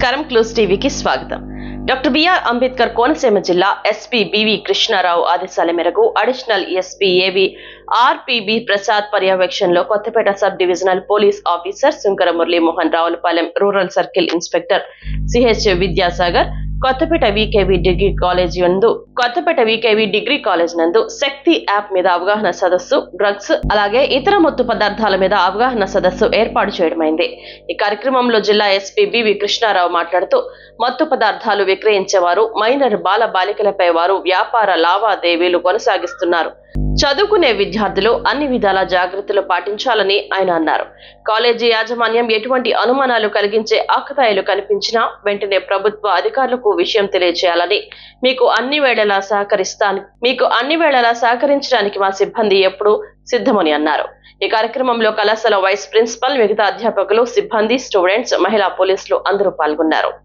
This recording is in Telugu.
నమస్కారం క్లూస్ టీవీకి స్వాగతం. డాక్టర్ బిఆర్ అంబేద్కర్ కోనసీమ జిల్లా ఎస్పీ బివి కృష్ణారావు ఆదేశాల మేరకు అడిషనల్ ఎస్పీ ఏవి ఆర్పిబి ప్రసాద్ పర్యవేక్షణలో Kothapeta sub divisional police officer Shankara Muralimohan Ravulapalem rural circle inspector CH Vidyasagar Kothapeta VKV degree college నందు కొత్తపేట వికేవి డిగ్రీ కాలేజ్ నందు శక్తి యాప్ మీద అవగాహన సదస్సు డ్రగ్స్ అలాగే ఇతర మత్తు పదార్థాల మీద అవగాహన సదస్సు ఏర్పాటు చేయడమైంది. ఈ కార్యక్రమంలో జిల్లా ఎస్పీ బివి కృష్ణారావు మాట్లాడుతూ మత్తు పదార్థాలు విక్రయించేవారు మైనర్ బాల బాలికలపై వారు వ్యాపార లావాదేవీలు కొనసాగిస్తున్నారు. చదువుకునే విద్యార్థులు అన్ని విధాల జాగ్రత్తలు పాటించాలని ఆయన అన్నారు. కాలేజీ యాజమాన్యం ఎటువంటి అనుమానాలు కలిగించే ఆకతాయిలు కనిపించినా వెంటనే ప్రభుత్వ అధికారులకు విషయం తెలియజేయాలని మీకు అన్ని వేళలా సహకరిస్తాను. మీకు అన్ని వేళలా సహకరించడానికి మా సిబ్బంది ఎప్పుడూ సిద్ధమని అన్నారు. ఈ కార్యక్రమంలో కళాశాల వైస్ ప్రిన్సిపల్ మిగతా అధ్యాపకులు సిబ్బంది స్టూడెంట్స్ మహిళా పోలీసులు అందరూ పాల్గొన్నారు.